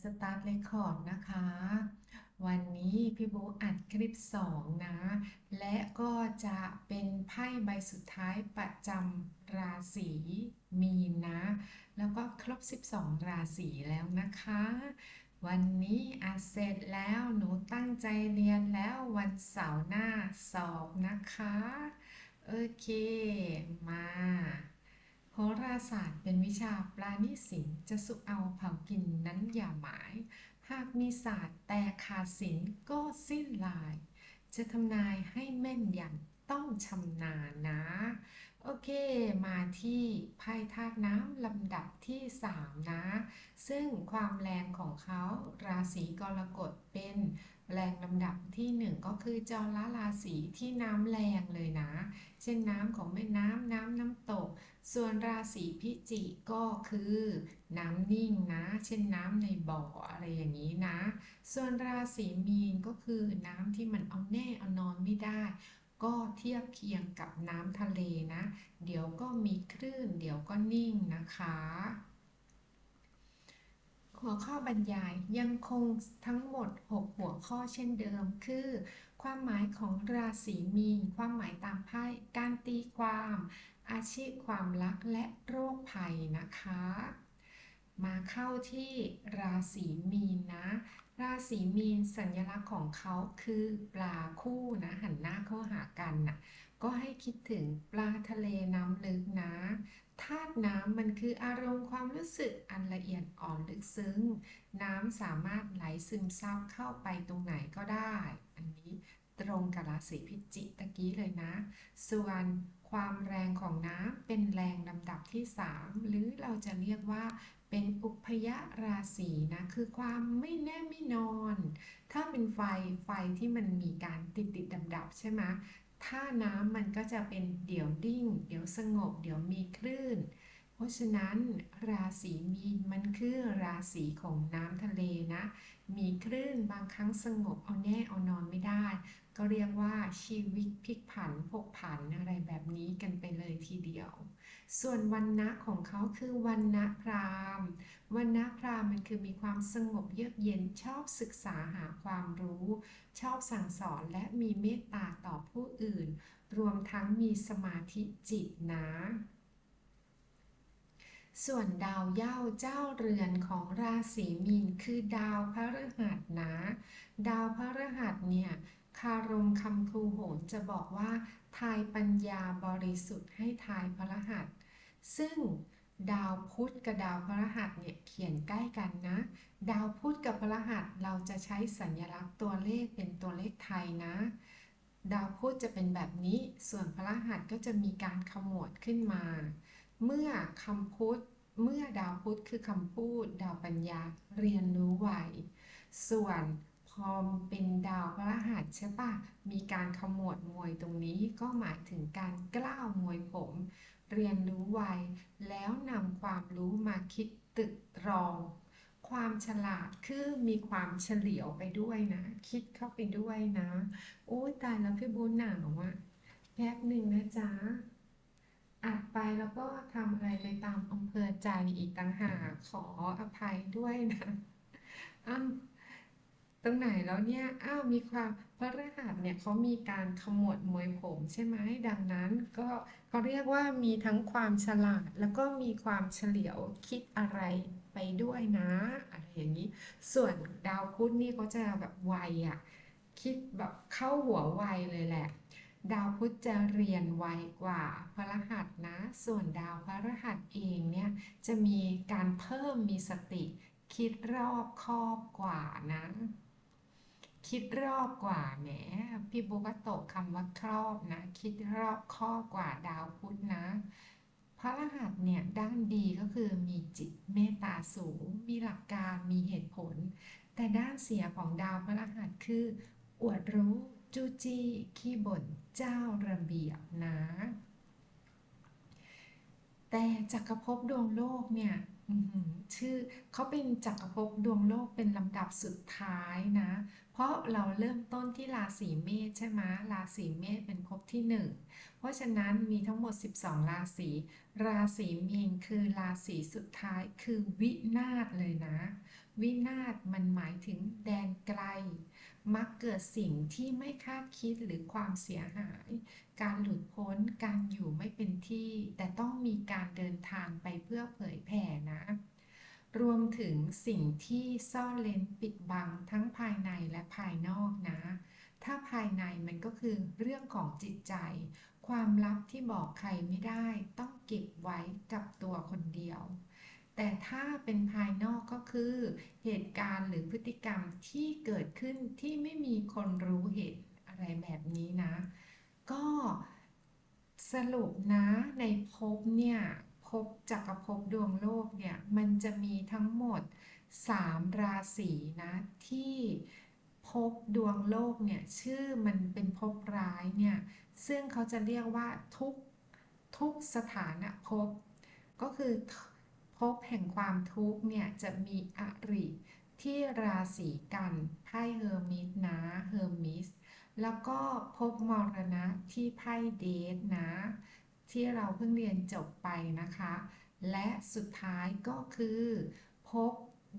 สตาร์ทเรคคอร์ดนะคะ วันนี้พี่บุ๊อัดคลิป 2 นะ และก็จะเป็นไพ่ใบสุดท้ายประจำราศีมีนนะ แล้วก็ครบ 12 ราศีแล้วนะคะ วันนี้อัดเสร็จแล้วหนูตั้งใจเรียนแล้ววันเสาร์หน้าสอบนะคะ โอเค มา โหราศาสตร์เป็นวิชาปราณีสินจะสุเอาเผากินนั้นอย่าหมาย หากมีศาสตร์แต่ขาดสินก็สิ้นลาย จะทำนายให้แม่นยำต้องชำนาญนะ โอเค มาที่ไพ่ธาตุน้ำลำดับที่ 3 นะ ซึ่งความแรงของเขาราศีกรกฎเป็นแรงลำดับที่ 1 ก็คือจอละราศีที่น้ำแรงเลยนะ เช่นน้ำของแม่น้ำน้ำน้ำตก ส่วนราศีพิจิกก็คือน้ำนิ่งนะ เช่นน้ำในบ่ออะไรอย่างนี้นะ ส่วนราศีมีนก็คือน้ำที่มันเอาแน่เอานอนไม่ได้ ก็เทียบเคียงกับน้ำทะเลนะ เดี๋ยวก็มีคลื่น เดี๋ยวก็นิ่งนะคะ หัวข้อบรรยายยังคงทั้งหมด 6 หัวข้อเช่นเดิม คือ ความหมายของราศีมีนความหมายตามไพ่ การตีความ อาชีพความรักและโรคภัยนะคะ มาเข้าที่ราศีมีนนะ ราศีมีนสัญลักษณ์ของเขาคือปลาคู่นะ หันหน้าเข้าหากันนะ่ะก็ให้คิดถึงปลาทะเลน้ำลึกนะธาตุน้ำมันคืออารมณ์ความรู้สึกอันละเอียดอ่อนลึกซึ้ง น้ำสามารถไหลซึมซับเข้าไปตรงไหนก็ได้ อันนี้ตรงกับราศีพิจิกตะกี้เลยนะ ส่วนความแรงของน้ำเป็นแรงลำดับที่ 3 หรือเราจะเรียกว่าเป็นอุพยราศีนะคือความไม่แน่ไม่นอน ถ้าเป็นไฟไฟที่มันมีการติดติดดับดับใช่ไหมถ้าน้ำมันก็จะเป็นเดี๋ยวดิ้ง เดี๋ยวสงบ เดี๋ยวมีคลื่น เพราะฉะนั้นราศีมีนมันคือราศีของน้ำทะเลนะ มีคลื่นบางครั้งสงบเอาแน่เอานอนไม่ได้ ก็เรียกว่าชีวิตพลิกผันผกผันอะไรแบบนี้กันไปเลยทีเดียว ส่วนวันนะของเขาคือวันนะพราหมณ์วันนะพราหมณ์มันคือมีความสงบเยือกเย็นชอบศึกษาหาความรู้ ชอบสั่งสอนและมีเมตตาต่อผู้อื่น รวมทั้งมีสมาธิจิตนะส่วนดาวเย้าเจ้าเรือนของราศีมีนคือดาวพระฤหัสนะ ดาวพระฤหัสเนี่ยคารมคำครูโหนจะบอกว่า ทายปัญญาบริสุทธิ์ให้ทายพฤหัส ซึ่งดาวพุธกับดาวพฤหัสเนี่ยเขียนใกล้กันนะ ดาวพุธกับพฤหัสเราจะใช้สัญลักษณ์ตัวเลขเป็นตัวเลขไทยนะ ดาวพุธจะเป็นแบบนี้ ส่วนพฤหัสก็จะมีการขมวดขึ้นมา เมื่อคำพุธเมื่อดาวพุธคือคำพูด ดาวปัญญาเรียนรู้ไวส่วนพอเป็นดาวพฤหัสใช่ปะมีการขมวดมวยตรงนี้ก็หมายถึงการกล้าวมวยผม เรียนรู้ไว แล้วนำความรู้มาคิดตึกตรอง ความฉลาดคือมีความเฉลียวไปด้วยนะ คิดเข้าไปด้วยนะโอ้ตายแล้วพี่บูนหนาวอะแป๊บหนึ่งนะจ๊ะอัดไปแล้วก็ทำอะไรไปตามอำเภอใจอีกต่างหากขออภัยด้วยนะอ้า ตรงไหนแล้วเนี่ยอ้าวมีความพระรหัสเนี่ยเขามีการขมวดมวยผมใช่ไหมดังนั้นก็เขาเรียกว่ามีทั้งความฉลาด แล้วก็มีความเฉลียวคิดอะไรไปด้วยนะอะไรอย่างนี้ ส่วนดาวพุธนี่เขาจะแบบไวอะคิดแบบเข้าหัวไวเลยแหละ ดาวพุธจะเรียนไวกว่าพระรหัสนะ ส่วนดาวพระรหัสเองเนี่ยจะมีการเพิ่มมีสติคิดรอบคอบกว่านะ คิดรอบกว่าแหมพี่โบก็ตกคำว่าครอบนะ คิดรอบคอบกว่าดาวพุธนะ พระรหัสเนี่ยด้านดีก็คือมีจิตเมตตาสูง มีหลักการมีเหตุผล แต่ด้านเสียของดาวพระรหัสคือ อวดรู้จู้จี้ขี้บ่นเจ้าระเบียบนะ แต่จักรภพดวงโลกเนี่ยชื่อเขาเป็นจักรภพดวงโลกเป็นลำดับสุดท้ายนะ เพราะเราเริ่มต้นที่ราศีเมษใช่ไหมราศีเมษเป็นภพที่หนึ่งเพราะฉะนั้นมีทั้งหมด 12 ราศี ราศีมีนคือราศีสุดท้ายคือวินาศเลยนะ วินาศมันหมายถึงแดนไกล มักเกิดสิ่งที่ไม่คาดคิดหรือความเสียหาย การหลุดพ้นการอยู่ไม่เป็นที่ แต่ต้องมีการเดินทางไปเพื่อเผยแผ่นะ รวมถึงสิ่งที่ซ่อนเร้นปิดบังทั้งภายในและภายนอกนะ ถ้าภายในมันก็คือเรื่องของจิตใจ ความลับที่บอกใครไม่ได้ ต้องเก็บไว้กับตัวคนเดียว แต่ถ้าเป็นภายนอกก็คือ เหตุการณ์หรือพฤติกรรมที่เกิดขึ้นที่ไม่มีคนรู้เห็นอะไรแบบนี้นะ ก็สรุปนะในภพเนี่ย ภพจักรภพดวงโลกเนี่ยมันจะมีทั้งหมด 3 ราศีนะที่ภพดวงโลกเนี่ยชื่อมันเป็นภพร้ายเนี่ยซึ่งเขาจะเรียกว่าทุกทุกสถานะภพก็คือภพแห่งความทุกข์เนี่ยจะมีอริที่ราศีกันไพ่เฮอร์มิสนะเฮอร์มิสแล้วก็ภพมรณะที่ไพ่เดทนะ ที่เราเพิ่งเรียนจบไปนะคะ และสุดท้ายก็คือพบ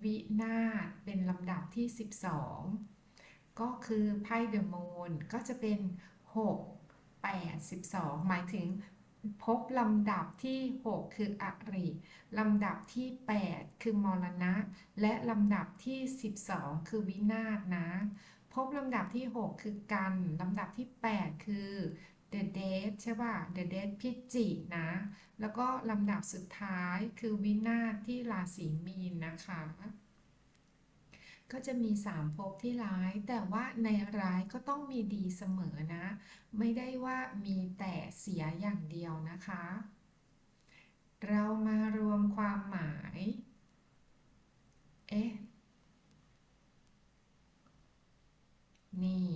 วินาศเป็นลำดับที่ 12 ก็คือไพ่เดอะมูนก็จะเป็น 6 8 12 หมายถึงพบลำดับที่ 6 คืออริลำดับที่ 8 คือมรณะ และลำดับที่ 12 คือวินาศนะ พบลำดับที่ 6 คือกัน ลำดับที่ 8 คือ The Dead ใช่ป่ะ The Dead พิจินะ แล้วก็ลำดับสุดท้ายคือวินาศที่ราศีมีนนะคะ ก็จะมี 3ภพที่ร้าย แต่ว่าในร้ายก็ต้องมีดีเสมอนะ ไม่ได้ว่ามีแต่เสียอย่างเดียวนะคะ เรามารวมความหมาย เอ๊ะ นี่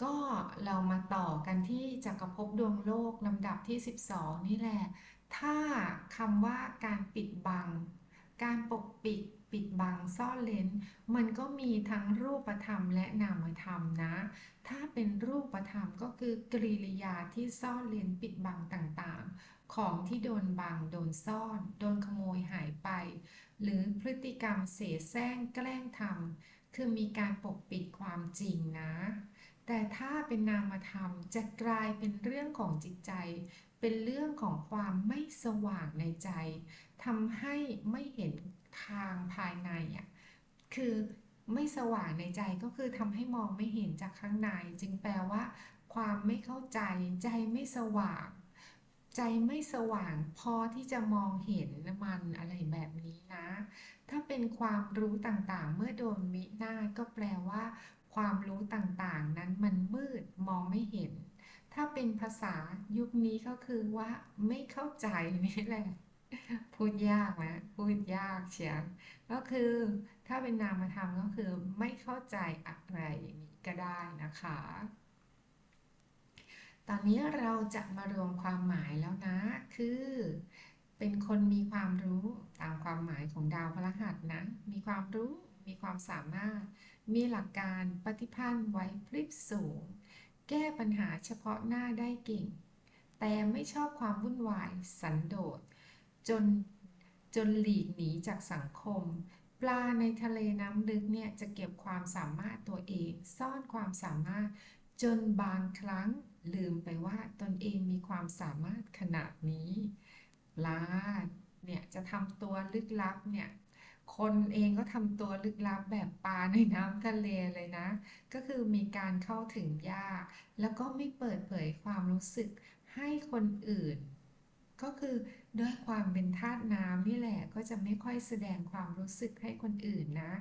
ก็เรามาต่อกันที่จักรภพดวงโลกลำดับที่ 12 นี่แหละ ถ้าคำว่าการปิดบัง การปกปิดปิดบังซ่อนเลนมันก็มีทั้งรูปธรรมและนามธรรมนะ ถ้าเป็นรูปธรรมก็คือกริยาที่ซ่อนเลนปิดบังต่างๆ ของที่โดนบังโดนซ่อน โดนขโมยหายไป หรือพฤติกรรมเสแสร้งแกล้งทำคือมีการปกปิดความจริงนะ แต่ถ้าเป็นนามธรรมจะกลายเป็นเรื่องของจิตใจ เป็นเรื่องของความไม่สว่างในใจทำให้ไม่เห็นทางภายในอะคือไม่สว่างในใจก็คือทำให้มองไม่เห็นจากข้างใน จึงแปลว่า ความไม่เข้าใจ ใจไม่สว่าง ใจไม่สว่างพอที่จะมองเห็นมันอะไรแบบนี้นะ ถ้าเป็นความรู้ต่างๆ เมื่อโดนวิหน้าก็แปลว่า ความรู้ต่างๆ นั้นมันมืดมองไม่เห็น ถ้าเป็นภาษายุคนี้ก็คือว่าไม่เข้าใจนี่แหละ พูดยากนะพูดยากเชียวก็คือถ้าเป็นนามธรรมก็คือไม่เข้าใจอะไรอย่างนี้ก็ได้นะคะ ตอนนี้เราจะมารวมความหมายแล้วนะ คือเป็นคนมีความรู้ตามความหมายของดาวพฤหัสนะ มีความรู้มีความสามารถ มีหลักการปฏิพันธ์ไว้พริบสูง แก้ปัญหาเฉพาะหน้าได้เก่ง แต่ไม่ชอบความวุ่นวาย สันโดษ จนจนหลีกหนีจากสังคม ปลาในทะเลน้ำลึกเนี่ยจะเก็บความสามารถตัวเอง ซ่อนความสามารถ จนบางครั้งลืมไปว่าตนเองมีความสามารถขนาดนี้ ปลาเนี่ยจะทำตัวลึกลับเนี่ย คนเองก็ทำตัวลึกลับแบบปลาในน้ำทะเลเลยนะ ก็คือมีการเข้าถึงยาก แล้วก็ไม่เปิดเผยความรู้สึกให้คนอื่น ก็คือด้วยความเป็นธาตุน้ำนี่แหละก็จะไม่ค่อยแสดงความรู้สึกให้คนอื่นนะ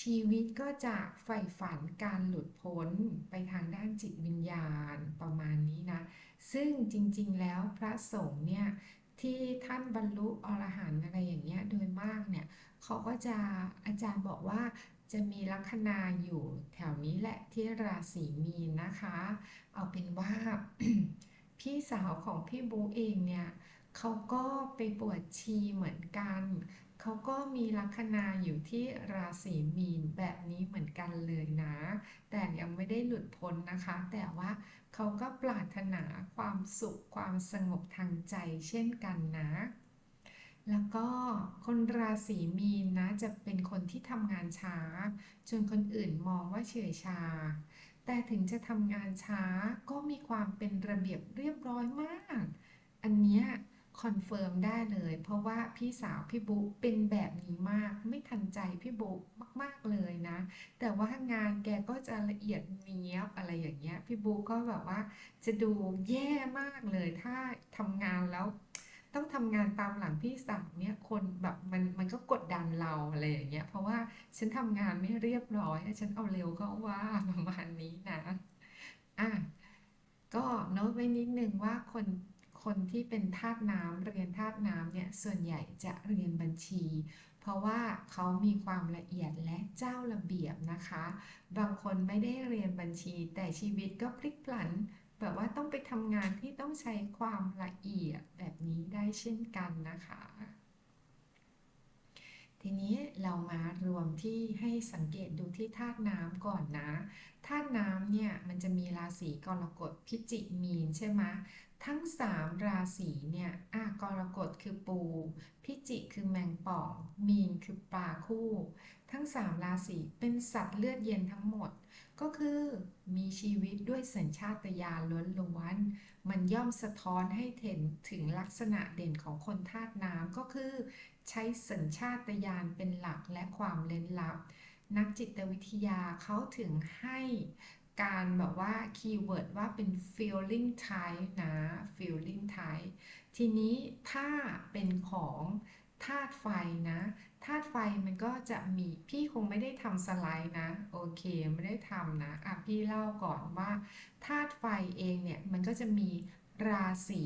ชีวิตก็จะใฝ่ฝันการหลุดพ้นไปทางด้านจิตวิญญาณประมาณนี้นะ ซึ่งจริงๆแล้วพระสงฆ์เนี่ย ที่ท่านบรรลุอรหันต์อะไรอย่างเงี้ยโดยมากเนี่ยเขาก็จะอาจารย์บอกว่าจะมีลัคนาอยู่แถวนี้แหละที่ราศีมีนนะคะ เอาเป็นว่าพี่สาวของพี่บูเองเนี่ยเขาก็ไปบวชชีเหมือนกัน เขาก็มีลัคนาอยู่ที่ราศีมีนแบบนี้เหมือนกันเลยนะ แต่ยังไม่ได้หลุดพ้นนะคะ แต่ว่าเขาก็ปรารถนาความสุขความสงบทางใจเช่นกันนะแล้วก็คนราศีมีนนะจะเป็นคนที่ทำงานช้า จนคนอื่นมองว่าเฉยชา แต่ถึงจะทำงานช้าก็มีความเป็นระเบียบเรียบร้อยมาก อันเนี้ย คอนเฟิร์มได้เลย เพราะว่าพี่สาวพี่บุ๊เป็นแบบนี้มาก ไม่ทันใจพี่บุ๊กมาก ๆเลยนะ แต่ว่างานแกก็จะละเอียดเนี้ยบอะไรอย่างเงี้ย พี่บุ๊กก็แบบว่าจะดูแย่มากเลย ถ้าทำงานแล้ว ต้องทำงานตามหลังพี่สาวเนี่ยคนแบบมันมันก็กดดันเราอะไรอย่างเงี้ย เพราะว่าฉันทำงานไม่เรียบร้อยฉันเอาเร็วก็ว่าประมาณนี้นะอะก็โน้ตไว้นิดนึงว่าคน คนที่เป็นธาตุน้ำเรียนธาตุน้ำเนี่ยส่วนใหญ่จะเรียนบัญชี เพราะว่าเขามีความละเอียดและเจ้าระเบียบนะคะ บางคนไม่ได้เรียนบัญชี แต่ชีวิตก็พลิกผลัน แบบว่าต้องไปทำงานที่ต้องใช้ความละเอียดแบบนี้ได้เช่นกันนะคะทีนี้เรามารวมที่ให้สังเกตดูที่ธาตุน้ำก่อนนะธาตุน้ำเนี่ยมันจะมีราศีกรกฎพิจิกมีนใช่ไหม ทั้ง 3 ราศีเนี่ยอะกรกฎคือปู พิจิกคือแมงป่อง มีนคือปลาคู่ ทั้ง 3 ราศีเป็นสัตว์เลือดเย็นทั้งหมด ก็คือมีชีวิตด้วยสัญชาตญาณล้วนๆ มันย่อมสะท้อนให้เห็นถึงลักษณะเด่นของคนธาตุน้ำก็คือ ใช้สัญชาตญาณเป็นหลักและความเล้นลับ นักจิตวิทยาเขาถึงให้ การแบบว่าคีย์เวิร์ดว่าเป็น feeling type นะ feeling type ทีนี้ถ้าเป็นของธาตุไฟนะธาตุไฟมันก็จะมีพี่คงไม่ได้ทำสไลด์นะ โอเคไม่ได้ทำนะอะพี่เล่าก่อนว่าธาตุไฟเองเนี่ยมันก็จะมีราศี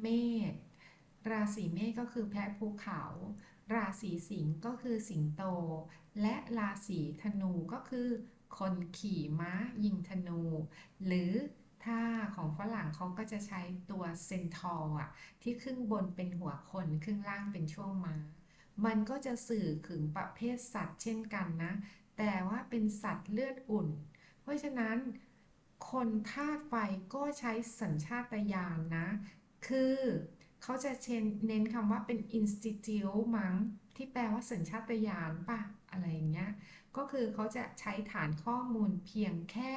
เมษราศีเมษก็คือแพะภูเขา ราศีสิงห์ก็คือสิงโต และราศีธนูก็คือ คนขี่ม้ายิงธนู หรือถ้าของฝรั่งเขาก็จะใช้ตัวเซนทอร์อะที่ครึ่งบนเป็นหัวคนครึ่งล่างเป็นช่วงม้า มันก็จะสื่อถึงประเภทสัตว์เช่นกันนะ แต่ว่าเป็นสัตว์เลือดอุ่น เพราะฉะนั้น คนธาตุไฟก็ใช้สัญชาตญาณนะคือเขาจะเชนเน้นคำว่าเป็น institute มั้งที่แปลว่าสัญชาตญาณป่ะ อะไรอย่างเงี้ย ก็คือเขาจะใช้ฐานข้อมูลเพียงแค่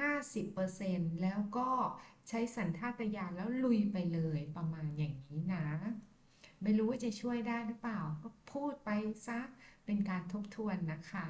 50%แล้วก็ใช้สัญชาตญาณแล้วลุยไปเลยประมาณอย่างนี้นะ ไม่รู้ว่าจะช่วยได้หรือเปล่า ก็พูดไปซะเป็นการทบทวนนะคะ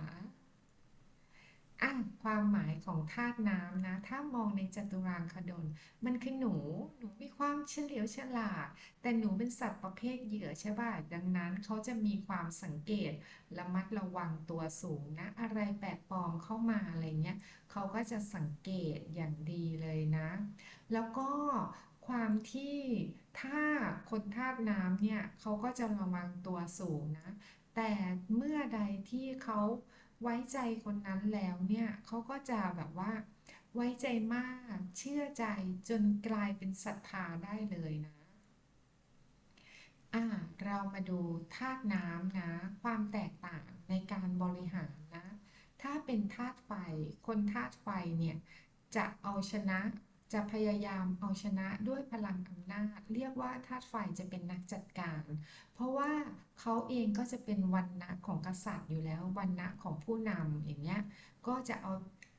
อะความหมายของธาตุน้ำนะ ถ้ามองในจัตุรางคดล มันคือหนู หนูมีความเฉลียวฉลาด แต่หนูเป็นสัตว์ประเภทเหยื่อใช่ป่ะ ดังนั้นเขาจะมีความสังเกต ระมัดระวังตัวสูงนะ อะไรแปลกปลอมเข้ามาอะไรเงี้ย เขาก็จะสังเกตอย่างดีเลยนะ แล้วก็ความที่ถ้าคนธาตุน้ำเนี่ยเขาก็จะระวังตัวสูงนะ แต่เมื่อใดที่เขา ไว้ใจคนนั้นแล้วเนี่ยเขาก็จะแบบว่า ไว้ใจมากเชื่อใจจนกลายเป็นศรัทธาได้เลยนะอ่าเรามาดูธาตุน้ำนะ ความแตกต่างในการบริหารนะ ถ้าเป็นธาตุไฟ คนธาตุไฟเนี่ยจะเอาชนะ จะพยายามเอาชนะด้วยพลังอำนาจ เรียกว่าธาตุไฟจะเป็นนักจัดการ เพราะว่าเขาเองก็จะเป็นวันณะของกษัตริย์อยู่แล้ววันณะของผู้นำอย่างเงี้ยก็จะเอา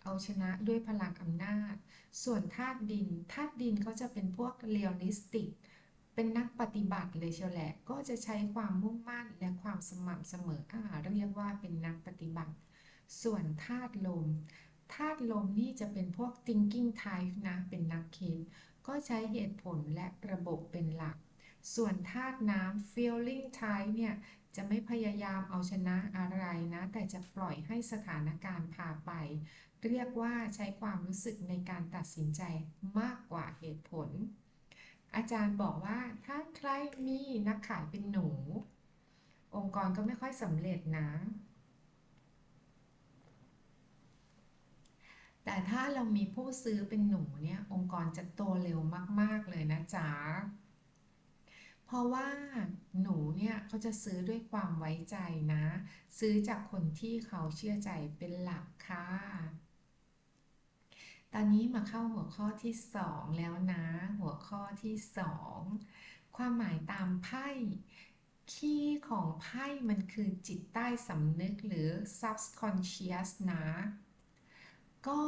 เอาชนะด้วยพลังอำนาจ ส่วนธาตุดินธาตุดินเขาจะเป็นพวกเรียลลิสติก เป็นนักปฏิบัติเลยเชียวแหละ ก็จะใช้ความมุ่งมั่นและความสม่ำเสมออ่าเรียกว่าเป็นนักปฏิบัติ ส่วนธาตุลม ธาตุลมนี่จะเป็นพวก thinking type นะ เป็นนักคิด ก็ใช้เหตุผลและระบบเป็นหลัก ส่วนธาตุน้ำ feeling type เนี่ย จะไม่พยายามเอาชนะอะไรนะ แต่จะปล่อยให้สถานการณ์พาไป เรียกว่าใช้ความรู้สึกในการตัดสินใจมากกว่าเหตุผล อาจารย์บอกว่าถ้าใครมีนักขายเป็นหนู องค์กรก็ไม่ค่อยสำเร็จนะ แต่ถ้าเรามีผู้ซื้อเป็นหนูเนี่ยองค์กรจะโตเร็วมาก ๆ เลยนะจ๊ะ เพราะว่าหนูเนี่ยเขาจะซื้อด้วยความไว้ใจนะ ซื้อจากคนที่เขาเชื่อใจเป็นหลักค่ะ ตอนนี้มาเข้าหัวข้อที่สองแล้วนะ หัวข้อที่สองความหมายตามไพ่คีย์ของไพ่มันคือจิตใต้สำนึกหรือ subconscious นะ ก็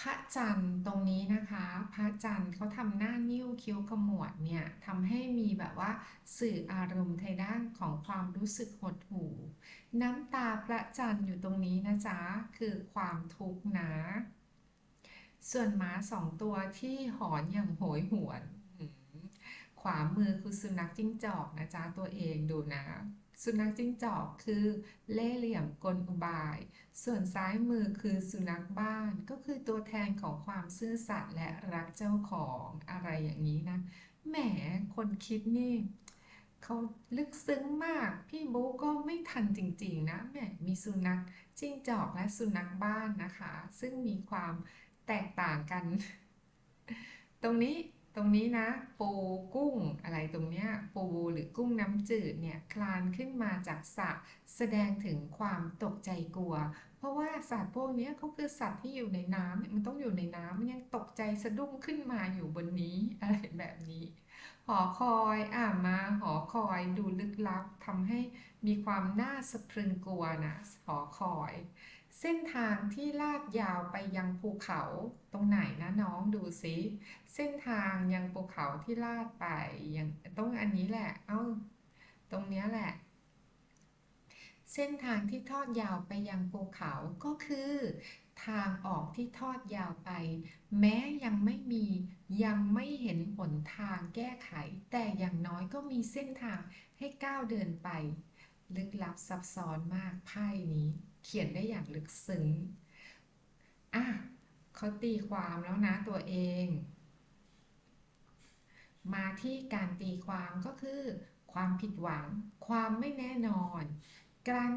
พระจันทร์ตรงนี้นะคะ พระจันทร์เขาทำหน้านิ้วคิ้วขมวดเนี่ยทำให้มีแบบว่าสื่ออารมณ์ทางด้านของความรู้สึกหดหู่ น้ำตาพระจันทร์อยู่ตรงนี้นะจ๊ะ คือความทุกข์นะ ส่วนหมาสองตัวที่หอนอย่างโหยหวน ขวามือคือสุนัขจิ้งจอกนะจ๊ะ ตัวเองดูนะ สุนัขจิ้งจอกคือเล่เหลี่ยมกลอุบาย ส่วนซ้ายมือคือสุนัขบ้านก็คือตัวแทนของความซื่อสัตย์และรักเจ้าของอะไรอย่างนี้นะ แหมคนคิดนี่เขาลึกซึ้งมาก พี่บุ๊ก็ไม่ทันจริงๆนะแหมมีสุนัขจิ้งจอกและสุนัขบ้านนะคะ ซึ่งมีความแตกต่างกัน ตรงนี้ ตรงนี้นะ ปูกุ้งอะไรตรงเนี้ยปูหรือกุ้งน้ำจืดเนี่ยคลานขึ้นมาจากสระแสดงถึงความตกใจกลัว เพราะว่าสัตว์พวกนี้เขาคือสัตว์ที่อยู่ในน้ำเนี่ยมันต้องอยู่ในน้ำมันยังตกใจสะดุ้งขึ้นมาอยู่บนนี้อะไรแบบนี้ หอคอยอ่ามาหอคอยดูลึกลับทำให้มีความน่าสะพรึงกลัวนะหอคอย เส้นทางที่ลาดยาวไปยังภูเขาตรงไหนนะน้องดูสิเส้นทางยังภูเขาที่ลาดไปยังต้องอันนี้แหละ เอ้าตรงเนี้ยแหละ เส้นทางที่ทอดยาวไปยังภูเขาก็คือ ทางออกที่ทอดยาวไป แม้ยังไม่มียังไม่เห็นหนทางแก้ไข แต่อย่างน้อยก็มีเส้นทางให้ก้าวเดินไป ลึกลับซับซ้อนมากไพ่นี้ เขียนได้อย่างลึกซึ้งอะเขาตีความแล้วนะตัวเอง มาที่การตีความก็คือ ความผิดหวัง ความไม่แน่นอน การ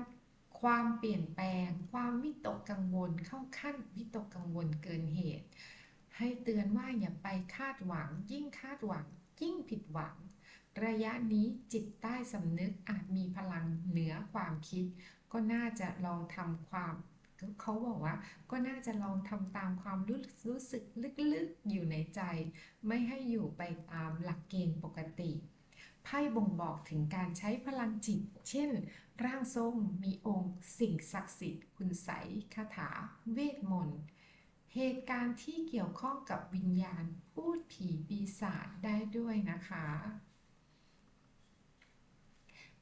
ความเปลี่ยนแปลง ความวิตกกังวลเข้าขั้นวิตกกังวลเกินเหตุ ให้เตือนว่าอย่าไปคาดหวัง ยิ่งคาดหวัง ยิ่งผิดหวัง ระยะนี้จิตใต้สำนึกอาจมีพลังเหนือความคิด ก็น่าจะลองทำความเขาบอกว่าก็น่าจะลองทำตามความรู้รู้สึกลึกๆอยู่ในใจ ไม่ให้อยู่ไปตามหลักเกณฑ์ปกติไพ่บ่งบอกถึงการใช้พลังจิต เช่น ร่างทรงมีองค์สิ่งศักดิ์สิทธิ์ คุณไสคาถา เวทมนต์เหตุการณ์ที่เกี่ยวข้องกับวิญญาณ พูดผีปีศาจได้ด้วยนะคะ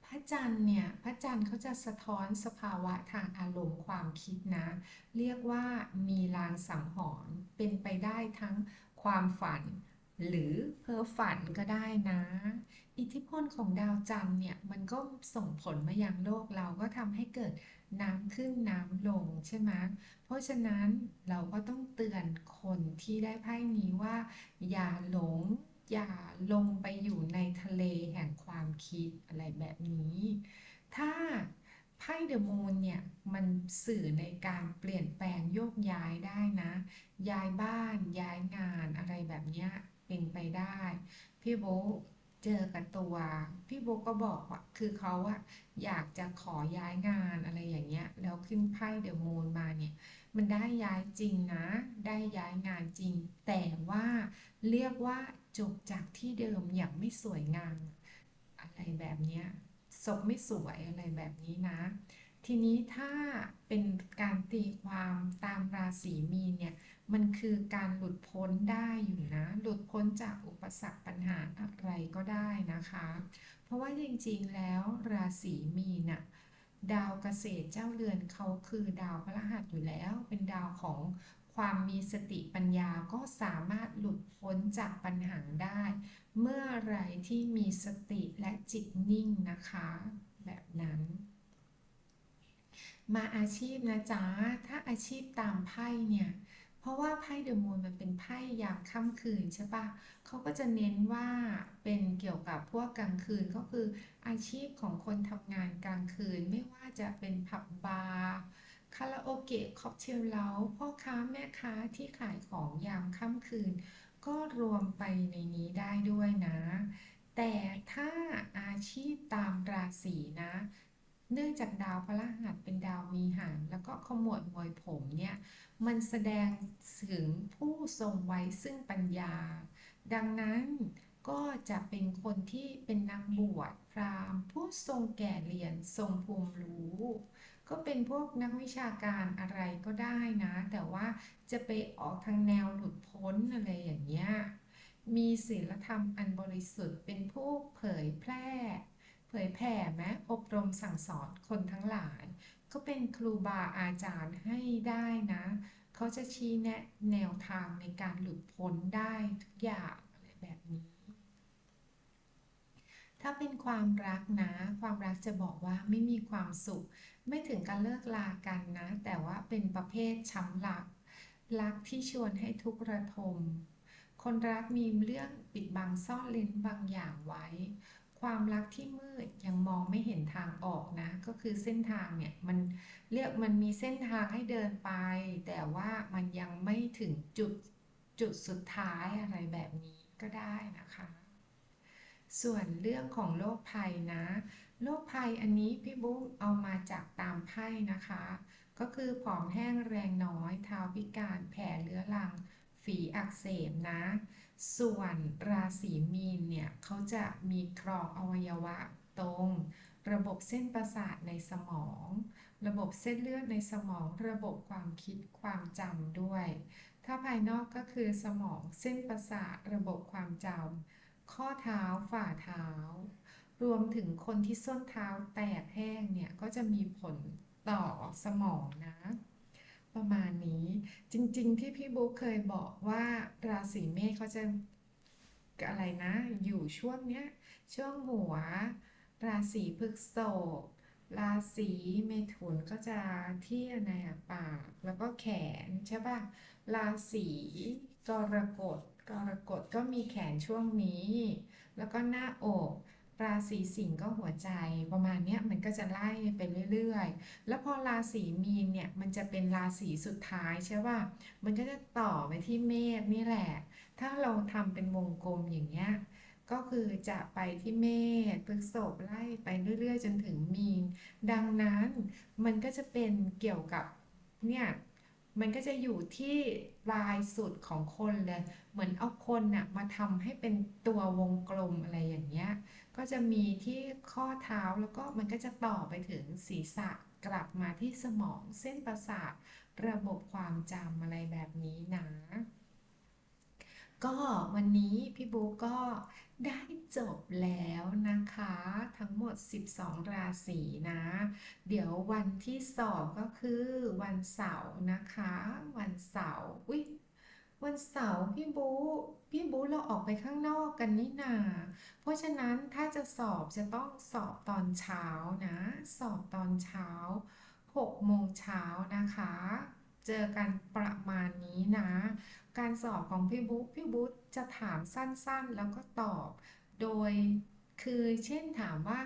พระจันทร์เนี่ย พระจันทร์เขาจะสะท้อนสภาวะทางอารมณ์ความคิดนะ เรียกว่ามีลางสังหรณ์เป็นไปได้ทั้งความฝัน หรือเพ้อฝันก็ได้นะ อิทธิพลของดาวจันทร์เนี่ย มันก็ส่งผลมายังโลกเราก็ทำให้เกิดน้ำขึ้นน้ำลงใช่ไหมเพราะฉะนั้นเราก็ต้องเตือนคนที่ได้ไพ่นี้ว่า อย่าหลง อย่าลงไปอยู่ในทะเลแห่งความคิดอะไรแบบนี้ ถ้าไพ่เดอะมูนเนี่ย มันสื่อในการเปลี่ยนแปลงโยกย้ายได้นะ ย้ายบ้านย้ายงานอะไรแบบเนี้ยเป็นไปได้ พี่โบเจอกับตัว พี่โบก็บอกว่าคือเขาอะอยากจะขอย้ายงานอะไรอย่างเงี้ย แล้วขึ้นไพ่เดอะมูนมาเนี่ย มันได้ย้ายจริงนะ ได้ย้ายงานจริง แต่ว่าเรียกว่า จบจากที่เดิมอย่างไม่สวยงาม อะไรแบบนี้ศพไม่สวยอะไรแบบนี้นะ ทีนี้ถ้าเป็นการตีความตามราศีมีนเนี่ย มันคือการหลุดพ้นได้อยู่นะ หลุดพ้นจากอุปสรรคปัญหาอะไรก็ได้นะคะ เพราะว่าจริงๆแล้วราศีมีนน่ะดาวเกษตรเจ้าเรือนเขาคือดาวพฤหัสอยู่แล้ว เป็นดาวของ ความมีสติปัญญาก็สามารถหลุดพ้นจากปัญหาได้ เมื่อไรที่มีสติและจิตนิ่งนะคะ แบบนั้น มาอาชีพนะจ๊ะ ถ้าอาชีพตามไพ่เนี่ยเพราะว่าไพ่เดอะมูนมันเป็นไพ่ยามค่ำคืนใช่ปะเขาก็จะเน้นว่าเป็นเกี่ยวกับพวกกลางคืนก็คืออาชีพของคนทำงานกลางคืนไม่ว่าจะเป็นผับบาร์ คาราโอเกะค็อกเทลเล้าพ่อค้าแม่ค้าที่ขายของยามค่ำคืน ก็รวมไปในนี้ได้ด้วยนะ แต่ถ้าอาชีพตามราศีนะ เนื่องจากดาวพฤหัสเป็นดาวมีหางแล้วก็ขมวดมวยผมเนี่ย มันแสดงถึงผู้ทรงไว้ซึ่งปัญญา ดังนั้นก็จะเป็นคนที่เป็นนักบวชพราหมณ์ผู้ทรงแก่เรียนทรงภูมิรู้ ก็เป็นพวกนักวิชาการอะไรก็ได้นะ แต่ว่าจะไปออกทางแนวหลุดพ้นอะไรอย่างเงี้ยมีศีลธรรมอันบริสุทธิ์เป็นผู้เผยแพร่ เผยแผ่แม้อบรมสั่งสอนคนทั้งหลาย ก็เป็นครูบาอาจารย์ให้ได้นะ เขาจะชี้แนะแนวทางในการหลุดพ้นได้ทุกอย่างอะไรแบบนี้ ถ้าเป็นความรักนะ ความรักจะบอกว่าไม่มีความสุข ไม่ถึงการเลิกลากันนะ แต่ว่าเป็นประเภทช้ำหลัก รักที่ชวนให้ทุกข์ระทม คนรักมีเรื่องปิดบังซ่อนเล้นบางอย่างไว้ ความรักที่มืดยังมองไม่เห็นทางออกนะ ก็คือเส้นทางเนี่ยมันเรียกมันมีเส้นทางให้เดินไป แต่ว่ามันยังไม่ถึงจุดจุดสุดท้ายอะไรแบบนี้ก็ได้นะคะ ส่วนเรื่องของโรคภัยนะ โรคภัยอันนี้พี่บุ๊กเอามาจากตามไพ่นะคะ ก็คือผอมแห้งแรงน้อยเท้าพิการแผลเรื้อรัง ฝีอักเสบนะ ส่วนราศีมีนเนี่ยเขาจะมีครองอวัยวะตรง ระบบเส้นประสาทในสมอง ระบบเส้นเลือดในสมอง ระบบความคิดความจำด้วย ถ้าภายนอกก็คือสมองเส้นประสาทระบบความจำ ข้อเท้าฝ่าเท้า รวมถึงคนที่ส้นเท้าแตกแห้งเนี่ยก็จะมีผลต่อสมองนะ ประมาณนี้จริงๆที่พี่บุ๊คเคยบอกว่าราศีเมษเขาจะอะไรนะ อยู่ช่วงเนี้ยช่วงหัว ราศีพฤษภราศีเมถุนก็จะที่อะไรอะปาก แล้วก็แขนใช่ป่ะ ราศีกรกฎ กรกฎก็มีแขนช่วงนี้ แล้วก็หน้าอกราศีสิงห์ก็หัวใจประมาณนี้มันก็จะไล่ไปเรื่อยๆ แล้วพอราศีมีนเนี่ยมันจะเป็นราศีสุดท้ายใช่ป่ะมันก็จะต่อไปที่เมษนี่แหละ ถ้าเราทำเป็นวงกลมอย่างเงี้ยก็คือจะไปที่เมษพฤษภไล่ไปเรื่อยๆ จนถึงมีน ดังนั้นมันก็จะเป็นเกี่ยวกับเนี่ย มันก็จะอยู่ที่ปลายสุดของคนเลย เหมือนเอาคนน่ะมาทำให้เป็นตัววงกลมอะไรอย่างเงี้ย ก็จะมีที่ข้อเท้าแล้วก็มันก็จะต่อไปถึงศีรษะกลับมาที่สมองเส้นประสาท ระบบความจำอะไรแบบนี้นะ ก็วันนี้พี่บุ๊กก็ได้จบแล้วนะคะ ทั้งหมด 12 ราศีนะ เดี๋ยววันที่สองก็คือวันเสาร์นะคะ วันเสาร์อุ๊ยวันเสาร์พี่บูพี่บูเราออกไปข้างนอกกันนี่นา เพราะฉะนั้นถ้าจะสอบจะต้องสอบตอนเช้านะ สอบตอนเช้า6โมงเช้านะคะ เจอกันประมาณนี้นะ การสอบของพี่บุ๊พี่บุ๊จะถามสั้นๆแล้วก็ตอบ โดยคือเช่นถามว่า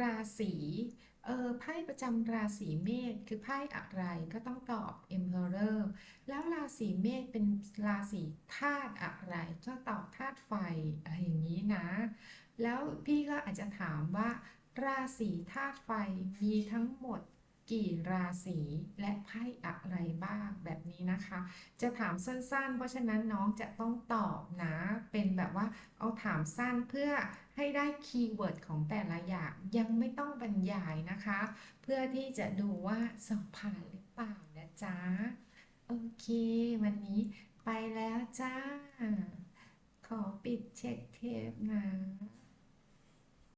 ราศีเออไพ่ประจำราศีเมษคือไพ่อะไรก็ต้องตอบ Emperor แล้วราศีเมษเป็นราศีธาตุอะไร ก็ตอบธาตุไฟอะไรอย่างนี้นะ แล้วพี่ก็อาจจะถามว่า ราศีธาตุไฟมีทั้งหมด กี่ราศีและไพ่อะไรบ้างแบบนี้นะคะ จะถามสั้นๆ เพราะฉะนั้นน้องจะต้องตอบนะเป็นแบบว่าเอาถามสั้นเพื่อให้ได้คีย์เวิร์ดของแต่ละอย่างยังไม่ต้องบรรยายนะคะ เพื่อที่จะดูว่าสอบผ่านหรือเปล่านะจ๊ะโอเค วันนี้ไปแล้วจ้า ขอปิดเช็คเทปนะ